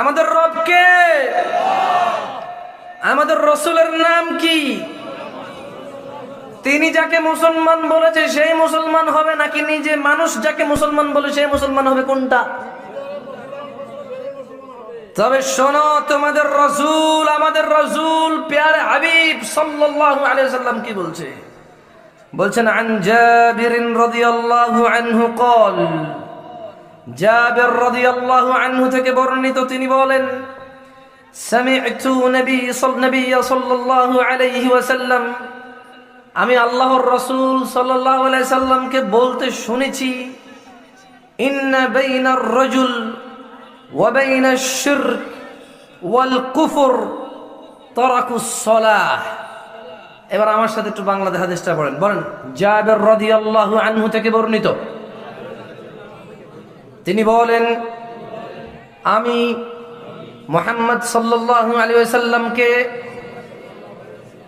আমাদের রবকে? আমাদের রসুলের নাম কি? তিনি যাকে মুসলমান বলেছে, সেই মুসলমান হবে নাকি নিজে মানুষ যাকে মুসলমান বলে, সেই মুসলমান হবে কোনটা? তবে শোনো, তোমাদের রসুল, আমাদের রসুল, পেয়ার হাবিব সাল্লাল্লাহু আলাইহি সাল্লাম কি বলছে? বলছেন, আন জাবিরিন রাদিয়াল্লাহু আনহু কল জাবির রাদিয়াল্লাহু আনহু থেকে বর্ণিত তিনি বলেন, সামি'তু নবী সাল্লাল্লাহু আলাইহি ওয়াসাল্লাম, আমি আল্লাহর রাসূল সাল্লাল্লাহু আলাইহি সাল্লামকে বলতে শুনেছি, ইন্না বাইনার রাজুল ওয়া বাইনাশ শিরক ওয়াল কুফর তারাকুস সালাহ। এবার আমার সাথে একটু বাংলাদেশ হাদিসটা পড়েন। বলেন, জাবের রাদিয়াল্লাহু আনহু থেকে বর্ণিত তিনি বলেন, আমি মোহাম্মদ সাল্লাল্লাহু আলাইহি ওয়াসাল্লামকে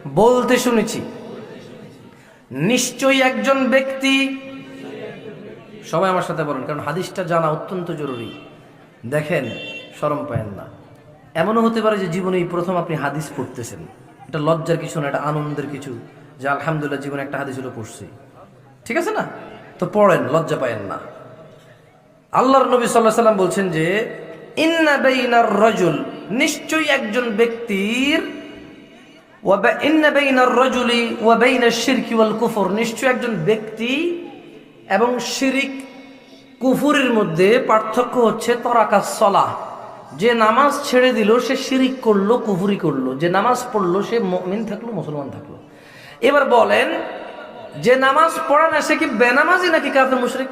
বলতে শুনেছি। নিশ্চয়ই একজন ব্যক্তি, সবাই আমার সাথে বলেন, কারণ হাদিসটা জানা অত্যন্ত জরুরি। দেখেন, শরম পায়েন না। এমনও হতে পারে যে জীবনে প্রথম আপনি হাদিস পড়তেছেন। এটা লজ্জার কিছু না, এটা আনন্দের কিছু যে আলহামদুলিল্লাহ জীবনে একটা হাদিস হলো পড়ছি। ঠিক আছে না? তো পড়েন, লজ্জা পায়েন না। আল্লাহর নবী সাল্লাহ সাল্লাম বলছেন যে, ইন্না বেইনার রজুল নিশ্চয়ই একজন ব্যক্তির ইন্না বেইনার রজুলি ওয়া বেইনার শিরকি ওয়াল কুফর নিশ্চয়ই একজন ব্যক্তি এবং শিরিক কুফুরের মধ্যে পার্থক্য হচ্ছে তরাকা সলাহ। যে নামাজ ছেড়ে দিল, সে শিরিক করল, কুফুরি করল। যে নামাজ পড়ল, সে মুমিন থাকল, মুসলমান থাকল। এবার বলেন, যে নামাজ পড়ে না, সে কি বেনামাজি নাকি কাফের, মুশরিক?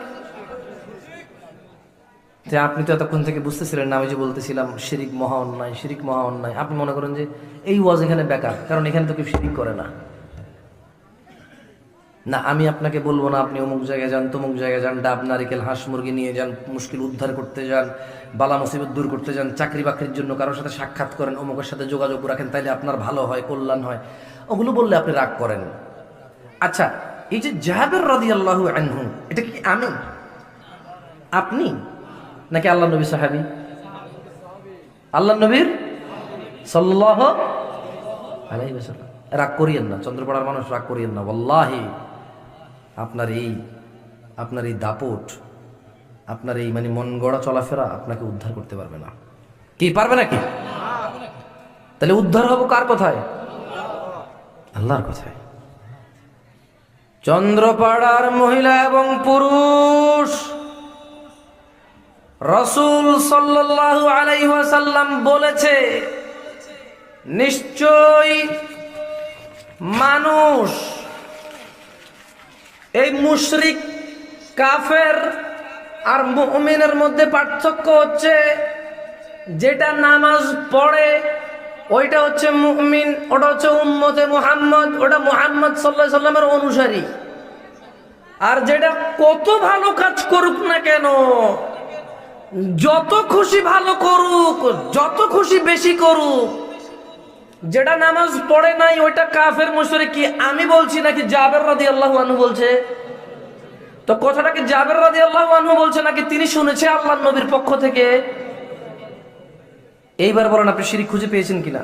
যে আপনি তো এতক্ষণ থেকে বুঝতেছিলেন না, আমি যে বলতেছিলাম শিরিক মহা অন্যায়, শিরিক মহা অন্যায়। আপনি মনে করেন যে এই ওয়াজ এখানে বেকার কারণ এখানে তো কেউ শিরিক করে না। না, আমি আপনাকে বলব না, আপনি অমুক জায়গায় যান, তমুক জায়গায় যান, ডাব, নারিকেল, হাঁস, মুরগি নিয়ে যান, মুশকিল উদ্ধার করতে যান, বালা মুসিবত দূর করতে যান, চাকরি বাকরির জন্য কারোর সাথে সাক্ষাৎ করেন, অমুকের সাথে যোগাযোগ রাখেন, তাইলে আপনার ভালো হয়, কল্যাণ হয়। ওগুলো বললে আপনি রাগ করেন। আচ্ছা এই যে জাহাবের রদি আল্লাহ এটা কি আমি? আপনি? নাকি আল্লাহ নবী সাহাবি? আল্লাহ নবীর? সাল্লাহ রাগ করিয়েন না, চন্দ্রপাড়ার মানুষ রাগ করিয়েন না, ওয়াল্লাহি। আপনার এই আপনার এই দাপট, আপনার এই মানে মন গড়া চলাফেরা আপনাকে উদ্ধার করতে পারবে না। কি, পারবে নাকি তাহলে উদ্ধার হব কার কথায়? আল্লাহর কথায়। চন্দ্রপাড়ার মহিলা এবং পুরুষ। রসুল সাল্লাল্লাহু আলাইহি ওয়াসাল্লাম বলেছে, নিশ্চয় মানুষ এই মুশরিক, কাফের আর মুমিনের মধ্যে পার্থক্য হচ্ছে, যেটা নামাজ পড়ে, ওইটা হচ্ছে মুমিন, ওটা হচ্ছে উম্মতে মুহাম্মদ, ওটা মুহাম্মদ সাল্লাহ সাল্লামের অনুসারী। আর যেটা কত ভালো কাজ করুক না কেন যত খুশি ভালো করুক যত খুশি বেশি করুক যেটা নামাজ পড়ে নাই ওইটা কাফের মুশরিক কি? আমি বলছি নাকি জাবের রাদি আল্লাহ বলছে? তো কথাটা কি জাবের রাদি আল্লাহ বলছে নাকি তিনি শুনেছে আল্লাহ নবীর পক্ষ থেকে? এইবার বলেন আপনি সিঁড়ি খুঁজে পেয়েছেন কিনা?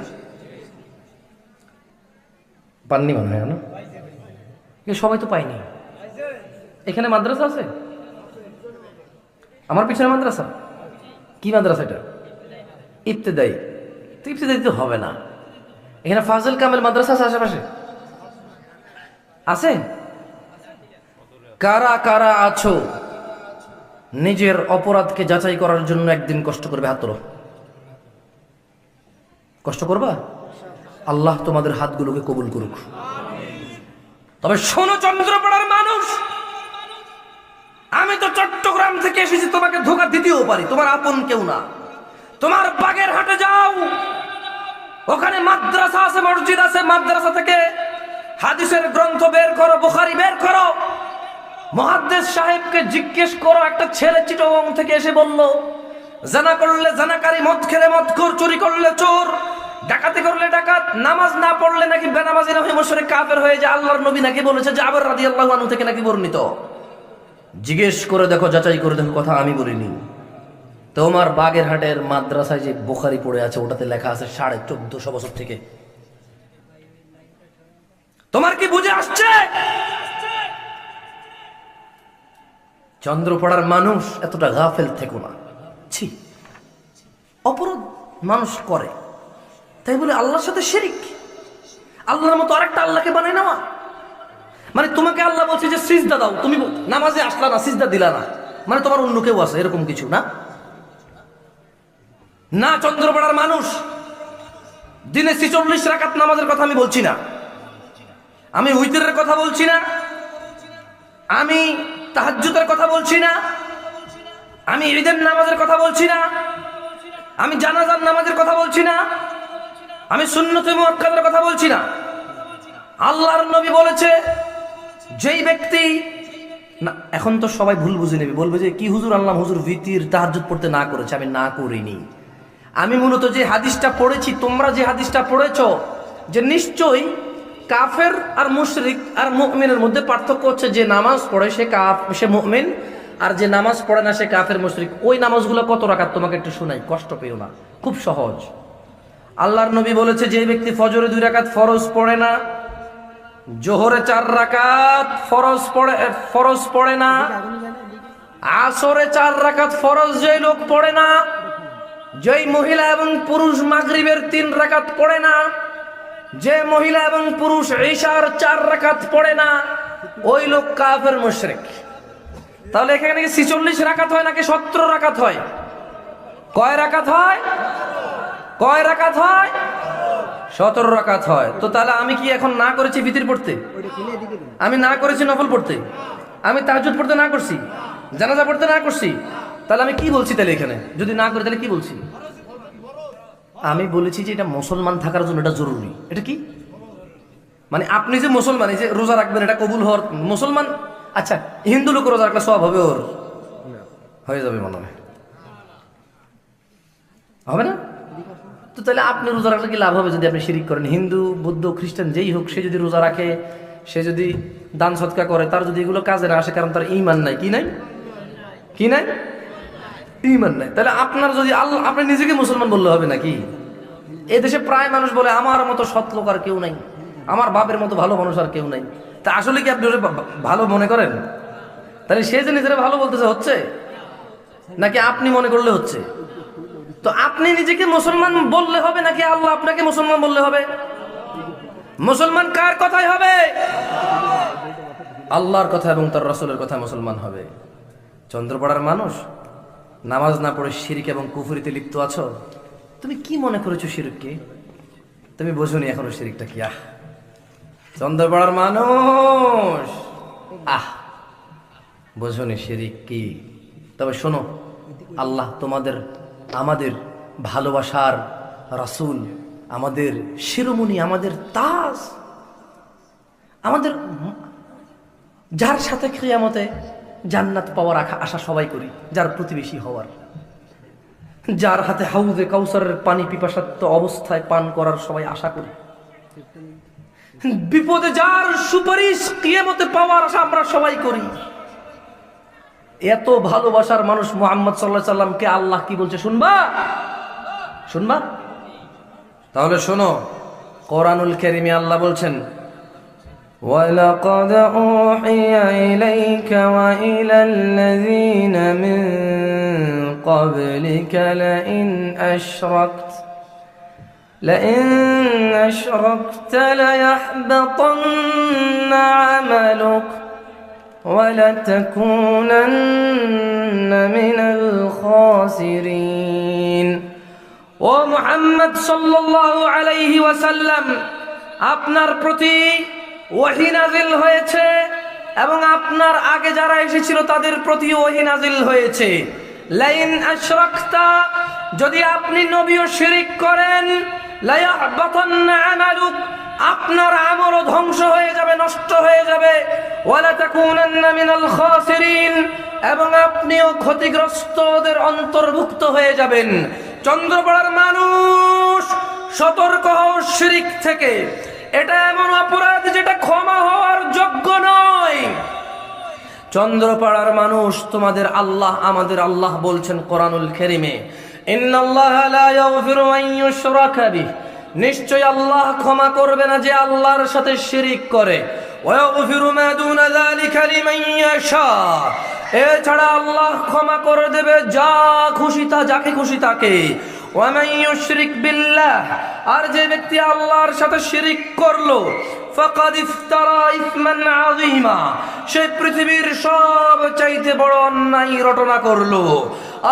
পাননি মনে হয় না সবাই তো পাইনি এখানে মাদ্রাসা আছে? আমার পিছনে মাদ্রাসা? কি মাদ্রাসা এটা? ইবতেদায়ী। তো ইবতেদায়ী তো হবে না। এখানে ফাজল কামেল মাদ্রাসা আছে আশেপাশে? আছে? কারা কারা আছো? নিজের অপরাধকে যাচাই করার জন্য একদিন কষ্ট করবে, হাত কষ্ট করবা? আল্লাহ তোমাদের হাতগুলোকে কবুল করুক। তবে শোনো চন্দ্রপাড়ার মানুষ, আমি তো চট্টগ্রাম এসেছি, তোমাকে ধোকা দিতেও পারি, তোমার আপন কেউ না। তোমার বাগের হাটে যাও। ওখানে মাদ্রাসা আছে, মসজিদ আছে, মাদ্রাসা থেকে হাদিসের গ্রন্থ বের করো, বুখারি বের করো। মহাদ্দেশ সাহেবকে জিজ্ঞেস করো, একটা ছেলে চিটং থেকে এসে বলল, জানা করলে জানাকারি মদ খেলে মদ খোর, চুরি করলে চোর, ডাকাতি করলে ডাকাত, নামাজ না পড়লে নাকি বেনামাজি না হয়ে মশরে কাফের হয়ে যায়, আল্লাহর নবী নাকি বলেছে যে আবার রাদি আল্লাহ থেকে নাকি বর্ণিত। জিজ্ঞেস করে দেখো, যাচাই করে দেখো, কথা আমি বলিনি। তোমার বাগেরহাটের মাদ্রাসায় যে বোখারি পড়ে আছে, ওটাতে লেখা আছে সাড়ে চোদ্দশো বছর থেকে। তোমার কি বুঝে আসছে? চন্দ্রপাড়ার মানুষ এতটা গাফেল থেকো না। ছি, অপরাধ মানুষ করে। তাই বলে আল্লাহর সাথে শিরিক। আল্লাহর মতো আরেকটা আল্লাহকে বানিয়ে নেওয়া। মানে তোমাকে আল্লাহ বলছে যে সিজদা দাও। তুমি নামাজে আসলা না, সিজদা দিলা না। মানে তোমার অন্য কেউ আছে, এরকম কিছু, না? না, চন্দ্রপাড়ার মানুষ। দিনে ছিচল্লিশ রাকাত নামাজের কথা আমি বলছি না। আমি উইতরের কথা বলছি না। আমি তাহাজ্জুদের কথা বলছি না। আমি ঈদের নামাজের কথা বলছি না। আমি জানাজার নামাজের কথা বলছি না। আমি সুন্নতে মুয়াক্কাদের কথা বলছি না। আল্লাহর নবী বলেছে যেই ব্যক্তি, না, এখন তো সবাই ভুল বুঝে নেবে, বলবে যে কি হুজুর আল্লাহ হুজুর ভিতির তাহাজ্জুদ পড়তে না করেছে, আমি না করিনি। আমি মূলত যে হাদিসটা পড়েছি, তোমরা যে হাদিসটা পড়েছ, যে নিশ্চয়ই কাফের আর মুশরিক আর মুমিনের মধ্যে পার্থক্য হচ্ছে যে নামাজ পড়ে সে কাফ, সে মুমিন, আর যে নামাজ পড়ে না সে কাফের মুশরিক। ওই নামাজগুলো কত রাখাত তোমাকে একটু শোনাই, কষ্ট পেও না, খুব সহজ। আল্লাহর নবী বলেছে যে ব্যক্তি ফজরে দুই রাকাত ফরজ পড়ে না জোহরে চার রাকাত ফরজ পড়ে ফরজ পড়ে না। আসরে চার রাকাত ফরজ যেই লোক পড়ে না, যেই মহিলা এবং পুরুষ মাগরিবের তিন রাকাত পড়ে না, যে মহিলা এবং পুরুষ ঈশার চার রাকাত পড়ে না, ওই লোক কাফের মুশরিক। তাহলে এখানে কি ছিচল্লিশ রাকাত হয় নাকি সতেরো রাকাত হয়? কয় রাকাত হয়? কয় রাকাত হয়? সতেরো রাকাত হয়। তো তাহলে আমি কি এখন না করেছি ভিতির পড়তে? আমি না করেছি নফল পড়তে। আমি তাহাজুদ পড়তে না করছি জানাজা পড়তে না করছি তাহলে আমি কি বলছি তাহলে এখানে? যদি না করি তাহলে কি বলছি? আমি বলেছি যে এটা মুসলমান থাকার জন্য এটা জরুরি। এটা কি? মানে আপনি যে মুসলমান এই যে রোজা রাখবেন এটা কবুল হওয়ার মুসলমান? আচ্ছা হিন্দু লোক রোজা রাখলে সব হবে ওর? হয়ে যাবে মনে হয়। হবে না? তো তাহলে আপনি রোজা রাখলে কি লাভ হবে যদি আপনি শিরিক করেন? হিন্দু, বৌদ্ধ, খ্রিস্টান, যেই হোক, সে যদি রোজা রাখে, সে যদি দান সৎকা করে, তার যদি এগুলো কাজে না আসে, কারণ তার ইমান নাই। কি নাই? কি নাই? ইমান নাই। তাহলে আপনার যদি আল্লাহ, আপনি নিজেকে মুসলমান বললে হবে নাকি? এ দেশে প্রায় মানুষ বলে, আমার মতো সৎ লোক আর কেউ নাই। আমার বাপের মতো ভালো মানুষ আর কেউ নাই। তা আসলে কি আপনি ভালো মনে করেন? তাহলে সে যে নিজেরা ভালো বলতেছে, হচ্ছে? নাকি আপনি মনে করলে হচ্ছে? তো আপনি নিজেকে মুসলমান বললে হবে নাকি আল্লাহ আপনাকে মুসলমান বললে হবে? মুসলমান কার কথাই হবে? আল্লাহর কথা এবং তার রসুলের কথা মুসলমান হবে। চন্দ্রপাড়ার মানুষ, নামাজ না পড়ে শিরিক এবং কুফুরিতে লিপ্ত আছো? তুমি কি মনে করেছ শিরিককে? তুমি বোঝনি এখনও শিরিকটা কি? আহ! চন্দ্রপাড়ার মানুষ! আহ! বোঝনি শিরিক কি? তবে শোনো, আল্লাহ তোমাদের আমাদের ভালোবাসার রাসূল, আমাদের শিরোমণি, আমাদের তাজ, আমাদের যার সাথে ক্রিয়ামতে জান্নাত পাওয়ার আশা আশা সবাই করি, যার প্রতিবেশী হওয়ার। যার হাতে হাউজে কাউসারের পানি পিপাসাত্ম অবস্থায় পান করার সবাই আশা করি। বিপদে যার সুপারিশ কিয়ামতে পাওয়ার আশা আমরা সবাই করি। এত ভালোবাসার মানুষ মোহাম্মদ সাল্লাহ সাল্লামকে আল্লাহ কি বলছে শুনবা শুনবা তাহলে শোনো কোরআনুল কেরিমে আল্লাহ বলছেন ولقد أوحي إليك وإلى الذين من قبلك لئن أشركت لئن أشركت ليحبطن عملك ولتكونن من الخاسرين ও মুহাম্মদ সাল্লাল্লাহু আলাইহি ওয়াসাল্লাম আপনার প্রতি ওহী নাজিল হয়েছে এবং আপনার আগে যারা এসেছিল তাদের প্রতি ওহী নাজিল হয়েছে লাইন আশরাকতা যদি আপনি নবী ও শিরিক করেন লায়াহবাতান্না আমালুক আপনার আমলও ধ্বংস হয়ে যাবে নষ্ট এবং আপনিও ক্ষতিগ্রস্তদের অন্তর্ভুক্ত হয়ে যাবেন। চন্দ্রপাড়ার মানুষ সতর্ক শিরিক থেকে। এটা এমন অপরাধ যেটা ক্ষমা হওয়ার যোগ্য নয়। চন্দ্রপাড়ার মানুষ তোমাদের আল্লাহ, আমাদের আল্লাহ বলছেন কোরআনুল খেরিমে নিশ্চয় আল্লাহ ক্ষমা করবে না যে আল্লাহর সাথে শিরিক করে। ওয়াগফিরু মা দুনা যালিকা লিমান ইয়াশা এছাড়া আল্লাহ ক্ষমা করে দেবে, যা খুশি তা, যাকে খুশি তাকে। ওয়ামান ইউশরিক বিল্লাহ আর যে ব্যক্তি আল্লাহর সাথে শিরিক করল ফাকাদ ইফতারা ইসমান আযীমা সে পৃথিবীর সব চাইতে বড় অন্যায় রটনা করল।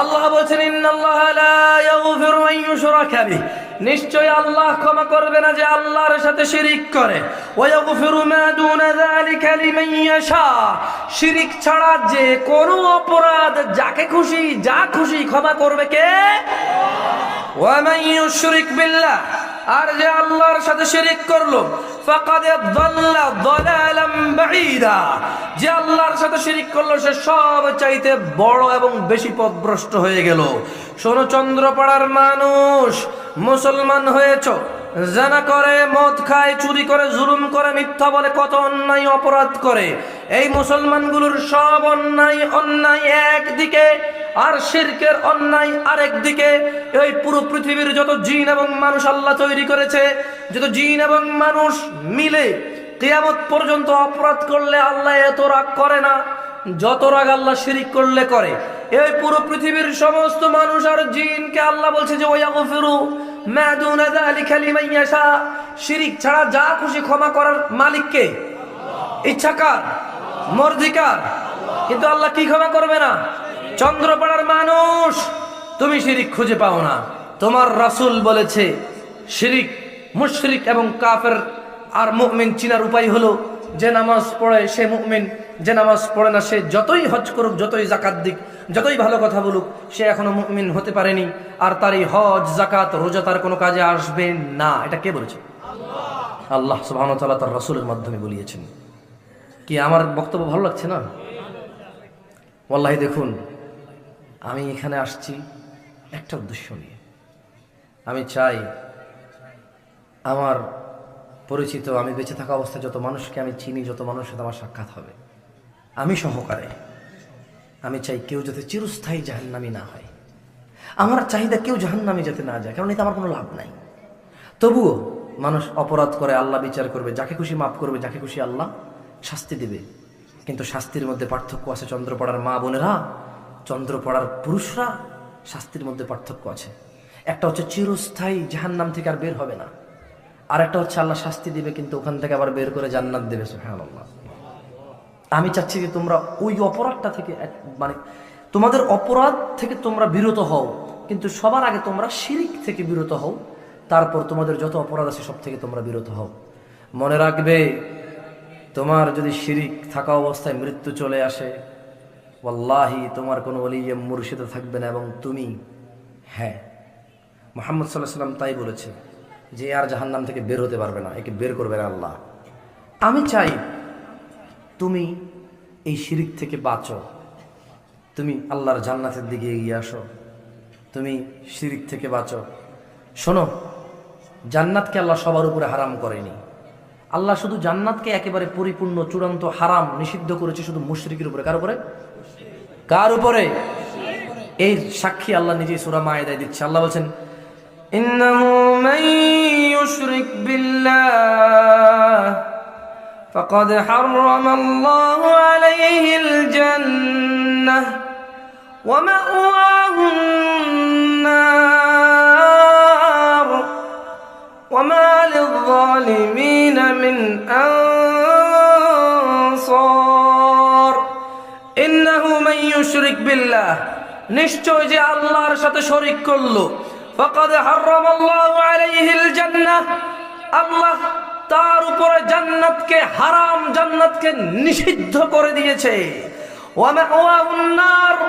আল্লাহ বলছেন, ইন্নাল্লাহ লা ইয়াগফিরু আন ইউশরাকা নিশ্চয় আল্লাহ ক্ষমা করবে না যে আল্লাহর সাথে শিরিক করে। শিরিক ছাড়া যে কোনো অপরাধ, যাকে খুশি, যা খুশি ক্ষমা করবে কে? ওয়ামান ইউশরিক বিল্লাহ। আর যে আল্লাহর সাথে শিরিক করল যে আল্লাহর সাথে করল, সে সব চাইতে বড় এবং বেশি পথভ্রষ্ট হয়ে গেল। মানুষ, মুসলমান হয়েছো করে, মদ খায়, চুরি করে, জুলুম করে, মিথ্যা বলে, কত অন্যায়, অপরাধ করে। এই মুসলমানগুলোর সব অন্যায় অন্যায় একদিকে আর শিরকের অন্যায় আরেক দিকে, এই পুরো পৃথিবীর যত জিন এবং মানুষ আল্লাহ তৈরি করেছে, যত জিন এবং মানুষ মিলে কিয়ামত পর্যন্ত অপরাধ করলে আল্লাহ এত রাগ করে না, যত রাগ আল্লাহ শিরিক করলে করে। এই পুরো পৃথিবীর সমস্ত মানুষ আর জিনকে আল্লাহ বলছে যে ওয়া গফিরু মা দুনা যালিকা লিমান ইয়াশা। শিরিক ছাড়া যা খুশি ক্ষমা করার মালিককে ইচ্ছাকার, মর্জিকার। কিন্তু আল্লাহ কি ক্ষমা করবে না? চন্দ্রপাড়ার মানুষ, তুমি শিরিক খুঁজে পাও না। তোমার রাসূল বলেছে, শিরিক, মুশরিক এবং কাফের আর মুমিন চিনার উপায় হলো, যে নামাজ পড়ে সে মুমিন, যে নামাজ পড়ে না সে যতই হজ করুক, যতই জাকাত দিক, যতই ভালো কথা বলুক, সে এখনও মুমিন হতে পারেনি। আর তার এই হজ জাকাত রোজা তার কোনো কাজে আসবে না। এটা কে বলেছে? আল্লাহ তাআলা তার রাসূলের মাধ্যমে বলিয়েছেন। কি আমার বক্তব্য ভালো লাগছে না? ওয়াল্লাহি, দেখুন আমি এখানে আসছি একটা উদ্দেশ্য নিয়ে। আমি চাই আমার পরিচিত, আমি বেঁচে থাকা অবস্থায় যত মানুষকে আমি চিনি, যত মানুষের সাথে আমার সাক্ষাৎ হবে, আমি সহকারে, আমি চাই কেউ যাতে চিরস্থায়ী জাহান্নামি না হয়। আমার চাহিদা কেউ জাহান্নামি যাতে না যায়, কারণ এতে আমার কোনো লাভ নাই। তবুও মানুষ অপরাধ করে, আল্লাহ বিচার করবে, যাকে খুশি মাফ করবে, যাকে খুশি আল্লাহ শাস্তি দেবে। কিন্তু শাস্তির মধ্যে পার্থক্য আছে চন্দ্রপাড়ার মা বোনেরা চন্দ্রপড়ার পুরুষরা শাস্তির মধ্যে পার্থক্য আছে। একটা হচ্ছে চিরস্থায়ী জাহান্নাম থেকে আর বের হবে না। আর একটা হচ্ছে আল্লাহ শাস্তি দিবে, কিন্তু ওখান থেকে আবার বের করে জান্নাত দেবে, সুবহানাল্লাহ। আমি চাচ্ছি যে তোমরা ওই অপরাধটা থেকে মানে তোমাদের অপরাধ থেকে তোমরা বিরত হও, কিন্তু সবার আগে তোমরা শিরিক থেকে বিরত হও, তারপর তোমাদের যত অপরাধ আছে সব থেকে তোমরা বিরত হও। মনে রাখবে, তোমার যদি শিরিক থাকা অবস্থায় মৃত্যু চলে আসে ওয়াল্লাহি, তোমার কোনো অলিয়ে মুর্শিদে থাকবে না এবং তুমি হ্যাঁ। মোহাম্মদ সাল্লাহ সাল্লাম তাই বলেছে যে আর জাহান্নাম থেকে বের হতে পারবে না, একে বের করবে না আল্লাহ। আমি চাই তুমি এই শিরিক থেকে বাঁচো, তুমি আল্লাহর জান্নাতের দিকে এগিয়ে আসো, তুমি শিরিক থেকে বাঁচো। শোনো, জান্নাতকে আল্লাহ সবার উপরে হারাম করেনি। আল্লাহ শুধু জান্নাতকে একেবারে পরিপূর্ণ, চূড়ান্ত, হারাম, নিষিদ্ধ করেছে শুধু মুশরিকের উপরে। কার উপরে? কার উপরে এই সাক্ষী আল্লাহ নিজেই সুরা মায়েদায় দিচ্ছে আল্লাহ বলছেন إنه من يشرك بالله فقد حرم الله عليه الجنة ومأواه النار وما للظالمين من أنصار বিল্লাহ, নিশ্চয় যে আল্লাহর সাথে শরিক করল। আল্লাহ তার উপরে জান্নাতকে, হারাম জান্নাতকে নিষিদ্ধ করে দিয়েছে। ওয়া নার,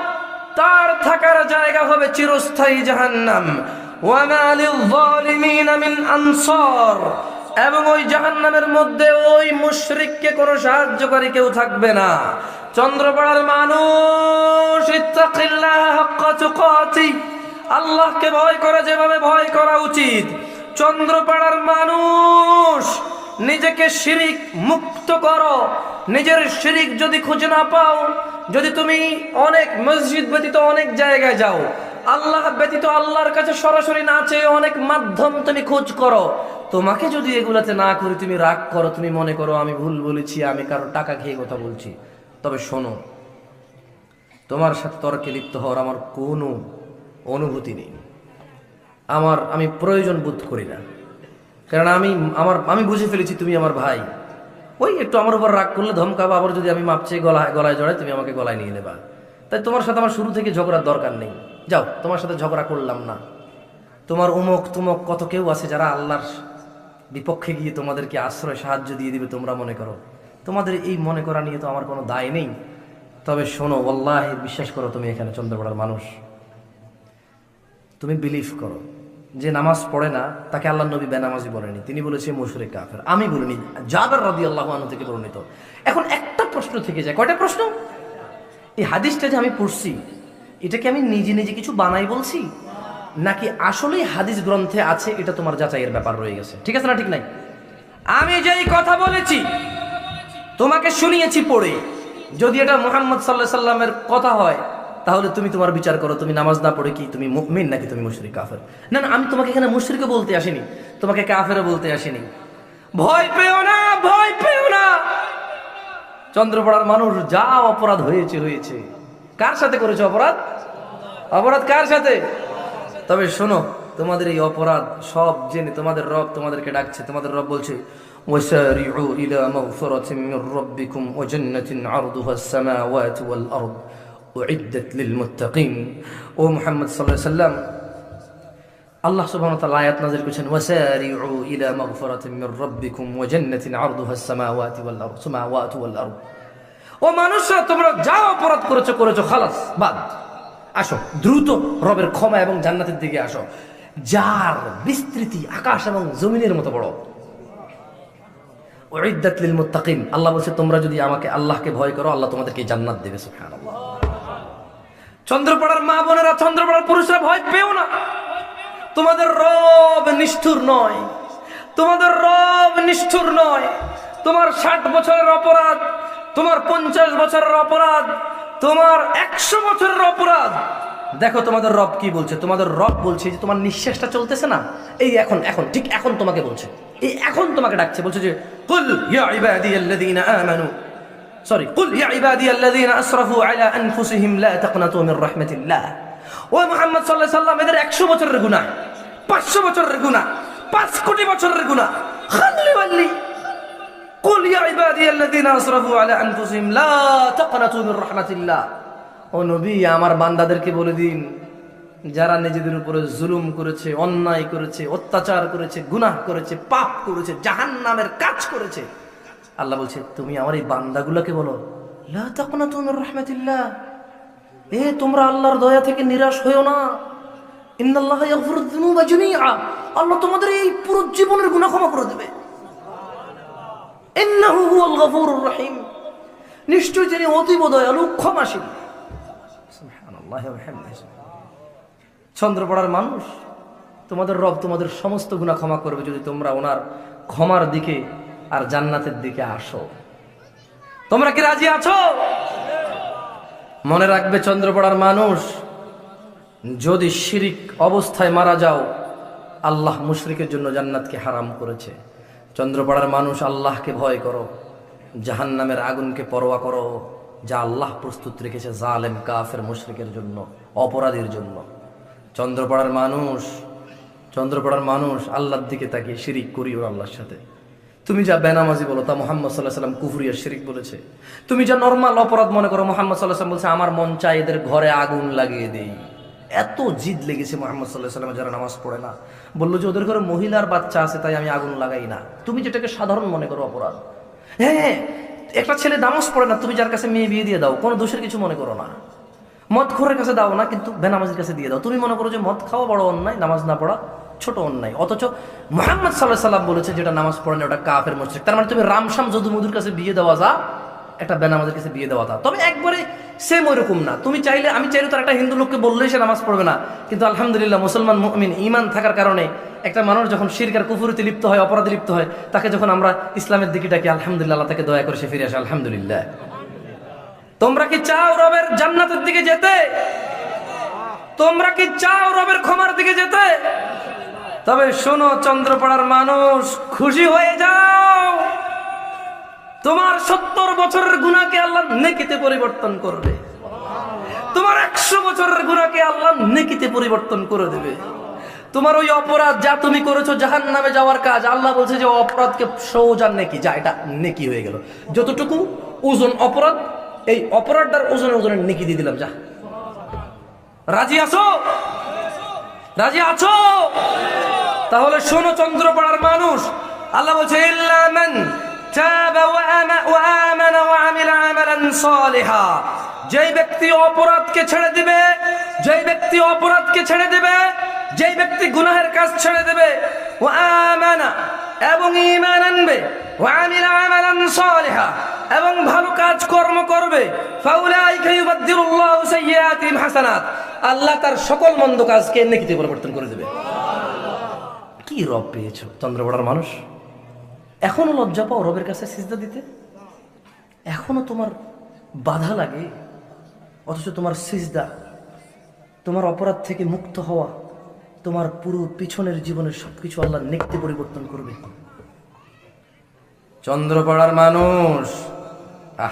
তার থাকার জায়গা হবে চিরস্থায়ী জাহান্নাম। ওয়া মা লিল-যালিমিনা মিন আনসার, এবং ওই জাহান্নামের মধ্যে ওই মুশরিককে কোনো সাহায্যকারী কেউ থাকবে না। চন্দ্রপাড়ার মানুষ আল্লাহকে ভয় করে, যেভাবে ভয় করা উচিত। চন্দ্রপাড়ার মানুষ, নিজেকে শিরিক মুক্ত করো। নিজের শিরিক যদি খুঁজে না পাও, যদি তুমি অনেক মসজিদ ব্যতীত অনেক জায়গায় যাও, আল্লাহ ব্যতীত আল্লাহর কাছে সরাসরি না চেয়ে অনেক মাধ্যম তুমি খোঁজ করো। তোমাকে যদি এগুলাতে না করি, তুমি রাগ করো, তুমি মনে করো, আমি ভুল বলেছি, আমি কারও টাকা খেয়ে কথা বলছি। তবে শোনো, তোমার সাথে তর্কে লিপ্ত হওয়ার আমার কোনো অনুভূতি নেই। আমার, আমি প্রয়োজন বোধ করি না। কারণ আমি, আমার, আমি বুঝে ফেলেছি তুমি আমার ভাই। ওই একটু আমার উপর রাগ করলে ধমকাবা, আবার যদি আমি মাপছে গলায় গলায় জড়াই, তুমি আমাকে গলায় নিয়ে নেবা। তাই তোমার সাথে আমার শুরু থেকে ঝগড়ার দরকার নেই। যাও, তোমার সাথে ঝগড়া করলাম না। তোমার উমক তুমক কত কেউ আছে যারা আল্লাহর বিপক্ষে গিয়ে তোমাদেরকে আশ্রয়, সাহায্য দিয়ে দিবে তোমরা মনে করো? তোমাদের এই মনে করা নিয়ে তো আমার কোনো দায় নেই। তবে শোনো আল্লাহ বিশ্বাস করো তুমি এখানে চন্দ্রপাড়ার মানুষ। তুমি বিলিভ করো। যে নামাজ পড়ে না, তাকে আল্লাহ নবী বেনামাজি বলেনি। তিনি বলেছে, মুশরিক কাফের। আমি বলিনি, জাবের রদি আল্লাহ আনহু থেকে বর্ণিত। এখন একটা প্রশ্ন থেকে যায়। কয়টা প্রশ্ন? এই হাদিসটা যে আমি পড়ছি এটাকে আমি নিজে নিজে কিছু বানাই বলছি? নাকি আসলেই হাদিস গ্রন্থে আছে, এটা তোমার যাচাইয়ের ব্যাপার রয়ে গেছে। ঠিক আছে না ঠিক নাই? আমি যেই কথা বলেছি তোমাকে শুনিয়েছি পড়ে। যদি এটা মোহাম্মদ সাল্লাহ সাল্লামের কথা হয়, তাহলে তুমি তোমার বিচার করো, তুমি নামাজ না পড়ে কি তুমি মুকমিন নাকি তুমি মুশরিক, কাফের? না না, আমি তোমাকে এখানে মুশরিকও বলতে আসিনি, তোমাকে কাফেরও বলতে আসিনি। ভয় পেও না, ভয় পেও না। চন্দ্রপড়ার মানুষ যা অপরাধ হয়েছে হয়েছে। কার সাথে করেছে অপরাধ? অপরাধ কার সাথে? তবে শোনো, তোমাদের এই অপরাধ সব জেনে তোমাদের রব তোমাদেরকে ডাকছে, তোমাদের রব বলছে وسارعوا إلى مغفرة من ربكم وجنة عرضها السماوات والأرض أعدت للمتقين ও মুহাম্মদ সাল্লাল্লাহু আলাইহি সাল্লাম আল্লাহ সুবহানাহু ওয়া তাআলা আয়াত নাযিল করেছেন ওয়াসারিউ ইলা মাগফিরাতিন মির রাব্বিকুম ওয়া জান্নাতিন আরদুহা আস-সামাওয়াতি ওয়াল আরদ সামাওয়াতু ওয়াল আরদ ও মানুষরা তোমরা যা অপরাধ করেছো করেছো খালাস বাদ আসো দ্রুত রবের ক্ষমা এবং জান্নাতের দিকে আসো যার বিস্তৃতি আকাশ এবং জমিনের মতো বড় উইদ্দাত লিল মুত্তাকিন আল্লাহ বলছে, তোমরা যদি আমাকে আল্লাহকে ভয় করো, আল্লাহ তোমাদেরকে জান্নাত দেবে। সুবহানাল্লাহ। চন্দ্রপাড়ার মা বোনেরা, চন্দ্রপাড়ার পুরুষরা ভয় পেও না। তোমাদের রব নিষ্ঠুর নয়। তোমাদের রব নিষ্ঠুর নয়। তোমার ষাট বছরের অপরাধ, তোমার পঞ্চাশ বছরের অপরাধ, তোমার একশো বছরের অপরাধ দেখো তোমাদের রব কি বলছে, তোমাদের রব বলছে যে তোমার নিঃশ্বাসটা চলতেছে না, এই এখন এখন, ঠিক এখন তোমাকে বলছে, এই এখন তোমাকে ডাকছে, বলছে যে, কুল ইয়া ইবাদিয়াল্লাযীনা আমানু সরি কুল ইয়া ইবাদিয়াল্লাযীনা আসরাফু আলা আনফুসিহিম লা তাকনাতু মির রাহমাতিল্লাহ। ও মুহাম্মদ সাল্লাল্লাহু আলাইহি সাল্লাম, এদের 100 বছরের গুনাহ 500 বছরের গুনাহ 5 কোটি বছরের গুনাহ, খাল্লি ওয়াল্লি কুল ইয়া ইবাদিয়াল্লাযীনা আসরাফু আলা আনফুসিহিম লা তাকনাতু মির রাহমাতিল্লাহ। ও নবী, আমার বান্দাদেরকে বলে দিন, যারা নিজেদের উপরে জুলুম করেছে, অন্যায় করেছে, অত্যাচার করেছে, গুনাহ করেছে, পাপ করেছে, জাহান্নামের কাজ করেছে, আল্লাহ বলছে, তুমি আমার এই বান্দাগুলোকে বলো, লা তাকনাতু মির রাহমাতিল্লাহ। এ, তোমরা আল্লাহর দয়া থেকে নিরাশ হয়েও না। আল্লাহ তোমাদের এই পুরো জীবনের করে দেবে। নিশ্চয় তিনি অতীব দয়ালু, ক্ষমাশীল। সুবহানাল্লাহি ওয়া চন্দ্রপড়ার মানুষ, তোমাদের রব তোমাদের সমস্ত গুনাহ ক্ষমা করবে যদি তোমরা ওনার ক্ষমার দিকে আর জান্নাতের দিকে আসো। তোমরা কি রাজি আছো? মনে রাখবে চন্দ্রপড়ার মানুষ, যদি শিরিক অবস্থায় মারা যাও, আল্লাহ মুশরিকের জন্য জান্নাতকে হারাম করেছে। চন্দ্রপাড়ার মানুষ, আল্লাহকে ভয় করো, জাহান্নামের আগুনকে পরোয়া করো। যা আল্লাহ প্রস্তুত রেখেছে জালেম কাফের মুশরিকের জন্য অপরাধীর জন্য। চন্দ্রপাড়ার মানুষ চন্দ্রপাড়ার মানুষ আল্লাহর দিকে তাকিয়ে শিরিক করিও আল্লাহর সাথে। তুমি যা বেনামাজি বলো তা মোহাম্মদ সাল্লাহ সাল্লাম কুফরিয়া শিরিক বলেছে। তুমি যা নর্মাল অপরাধ মনে করো মোহাম্মদ সাল্লাহ সাল্লাম বলছে আমার মন চাই এদের ঘরে আগুন লাগিয়ে দেই। এত জিদ লেগেছে মোহাম্মদ সাল্লাহ সাল্লাম যারা নামাজ পড়ে না। বলল যে ওদের ঘরে মহিলার বাচ্চা আছে তাই আমি আগুন লাগাই না। তুমি যেটাকে সাধারণ মনে করো অপরাধ। হ্যাঁ, একটা ছেলে নামাজ পড়ে না, তুমি যার কাছে মেয়ে বিয়ে দিয়ে দাও, কোনো দোষের কিছু মনে করো না। মদ খোরের কাছে দাও না, কিন্তু বেনামাজির কাছে দিয়ে দাও। তুমি মনে করো যে মদ খাওয়া বড় অন্যায়, নামাজ না পড়া ছোট অন্যায়। অথচ মোহাম্মদ সাল্লাহ সাল্লাম বলেছে, যেটা নামাজ পড়ে না ওটা কাফের মসজিদ তার মানে তুমি রামসাম যদু মধুর কাছে বিয়ে দেওয়া যা একটা বেনামাজের কাছে বিয়ে দেওয়া তবে একবারে সেম ওইরকম না। তুমি চাইলে, আমি চাইলে তার একটা হিন্দু লোককে বললেই সে নামাজ পড়বে না। কিন্তু আলহামদুলিল্লাহ মুসলমান মুমিন ইমান থাকার কারণে একটা মানুষ যখন শিরকার কুফুরিতে লিপ্ত হয়, অপরাধে লিপ্ত হয়, তাকে যখন আমরা ইসলামের দিকে ডাকি, আলহামদুলিল্লাহ তাকে দয়া করে সে ফিরে আসে, আলহামদুলিল্লাহ। তোমরা কি চাও রবের জান্নাতের দিকে যেতে? তোমরা কি চাও রবের ক্ষমার দিকে যেতে? তবে শোনো, চন্দ্রপাড়ার মানুষ, খুশি হয়ে যাও। তোমার সত্তর বছরের গুণাকে আল্লাহ নেকিতে পরিবর্তন করবে তোমার একশো বছরের গুণাকে আল্লাহ নেকিতে পরিবর্তন করে দেবে। তোমার ওই অপরাধ যা তুমি করেছ জাহান নামে যাওয়ার কাজ, আল্লাহ বলছে যে অপরাধকে সৌজান নেকি, যা এটা নেকি হয়ে গেল। যতটুকু ওজন অপরাধ, এই অপরাধটার ওজনে ওজনের নেকি দিয়ে দিলাম, যা। রাজি আছো? রাজি আছো? তাহলে শোনো চন্দ্রপাড়ার মানুষ, আল্লাহ বলছে আমানা ওয়া আমিলা আমালান সালিহা যেই ব্যক্তি অপরাধকে ছেড়ে দিবে, যেই ব্যক্তি অপরাধকে ছেড়ে দিবে, যেই ব্যক্তি গুনাহের কাজ ছেড়ে দেবে ও আমানা এবং ঈমান আনবে ওয়া আমিলা আমালান সালিহা এবং ভালো কাজ কর্ম করবে হাসানাত। আল্লাহ তার সকল মন্দ কাজকে নেকিতে পরিবর্তন করে দেবে। কি রব পেয়েছ? চন্দ্রপড়ার মানুষ। এখনও লজ্জা পাও রবের কাছে সিজদা দিতে? এখনও তোমার বাধা লাগে, অথচ তোমার সিজদা, তোমার অপরাধ থেকে মুক্ত হওয়া, তোমার পুরো পিছনের জীবনের সবকিছু আল্লাহ নেকতে পরিবর্তন করবে। চন্দ্রপাড়ার মানুষ, আহ,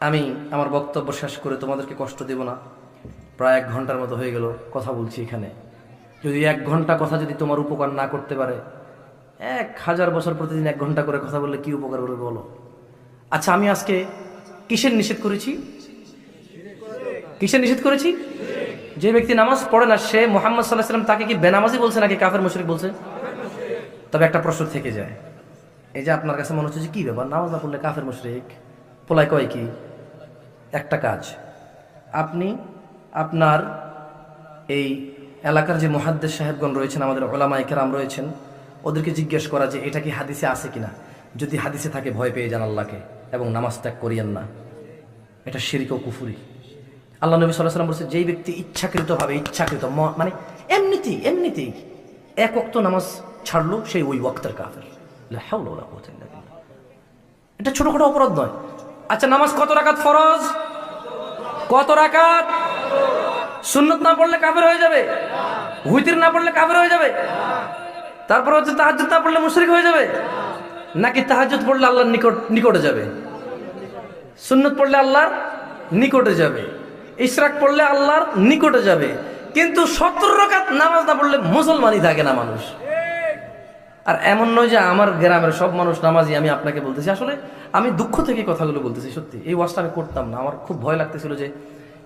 আমি আমার বক্তব্য শেষ করে তোমাদেরকে কষ্ট দেব না। প্রায় এক ঘণ্টার মতো হয়ে গেল, কথা বলছি এখানে। যদি এক ঘণ্টা কথা যদি তোমার উপকার না করতে পারে এক হাজার বছর প্রতিদিন এক ঘণ্টা করে কথা বললে কি উপকার করবে বলো? আচ্ছা আমি আজকে কিসের নিষেধ করেছি? কিসের নিষেধ করেছি? যে ব্যক্তি নামাজ পড়ে না, সে মোহাম্মদ সাল্লাহ সাল্লাম তাকে কি বেনামাজি বলছে নাকি কাফের মুশরিক বলছে? তবে একটা প্রশ্ন থেকে যায়। এই যে আপনার কাছে মনে হচ্ছে যে কি ব্যাপার? নামাজ না পড়লে কাফের মুশরিক? পোলায় কয় কি? একটা কাজ। আপনি আপনার এই এলাকার যে মহাদ্দেশ সাহেবগণ রয়েছেন, আমাদের ওলামা কেরাম রয়েছেন ওদেরকে জিজ্ঞেস করা যে এটা কি হাদিসে আছে কিনা? যদি হাদিসে থাকে, ভয় পেয়ে যান আল্লাহকে এবং নামাজ ত্যাগ করিয়েন না। এটা শিরিক ও কুফুরি। আল্লাহ নবী সাল্লাহ সাল্লাম বলছে যেই ব্যক্তি ইচ্ছাকৃতভাবে, ইচ্ছাকৃত মানে এমনিতেই এমনিতেই এক অক্ত নামাজ ছাড়লো সেই ওই ওয়াক্তের কাফের। এটা ছোটখাটো অপরাধ নয়। আচ্ছা নামাজ কত রাকাত ফরজ? কত রাকাত? সুন্নত না পড়লে কাফের হয়ে যাবে? হুইতির না পড়লে কাফের হয়ে যাবে? তারপর হচ্ছে তাহাজ্জুদ না পড়লে মুশরিক হয়ে যাবে? নাকি তাহাজ্জুদ পড়লে আল্লাহর নিকট, নিকটে যাবে? সুন্নত পড়লে আল্লাহর নিকটে যাবে। ইশরাক পড়লে আল্লাহর নিকটে যাবে। কিন্তু সত্তর রাকাত নামাজ না পড়লে মুসলমানই থাকে না মানুষ। আর এমন নয় যে আমার গ্রামের সব মানুষ নামাজি, আমি আপনাকে বলতেছি, আসলে আমি দুঃখ থেকে কথাগুলো বলতেছি, সত্যি। এই ওয়াজটা আমি করতাম না। আমার খুব ভয় লাগতেছিল যে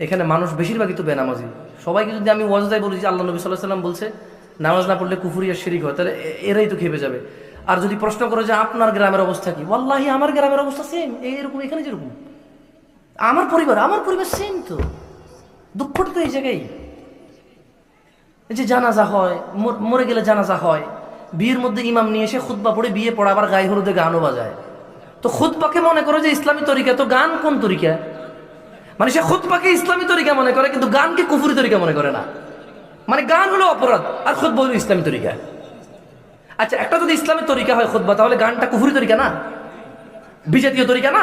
এখানে মানুষ বেশিরভাগই তো বেনামাজি। সবাইকে যদি আমি ওয়াজদাই বলি যে আল্লাহ নবী সাল্লাহ সাল্লাম বলছে নামাজ না পড়লে কুফুরিয়া শিরিক হয়, তাহলে এরাই তো খেপে যাবে। আর যদি প্রশ্ন করো যে আপনার গ্রামের অবস্থা কি? ওয়াল্লাহি, আমার গ্রামের অবস্থা সেম এইরকম এখানে যেরকম। আমার পরিবার আমার পরিবার সেম তো। দুঃখটা তো এই জায়গায়। যে জানাজা হয় মর- গেলে জানাজা হয়, বিয়ের মধ্যে ইমাম নিয়ে এসে খুতবা পড়ে বিয়ে পড়া, আবার গায়ে হলুদে গানও বাজায়। তো খুতবাকে মনে করো যে ইসলামী তরিকা, তো গান কোন তরিকা? মানে সে খুতবাকে ইসলামী তরিকা মনে করে, কিন্তু গানকে কুফুরি তরিকা মনে করে না। মানে গান হলো অপরাধ, আর খুতবা হলো ইসলামী তরিকা। আচ্ছা একটা যদি ইসলামের তরিকা হয় খুদ্া তাহলে গানটা কুফুরি তরিকা না? বিজাতীয় তরিকা না?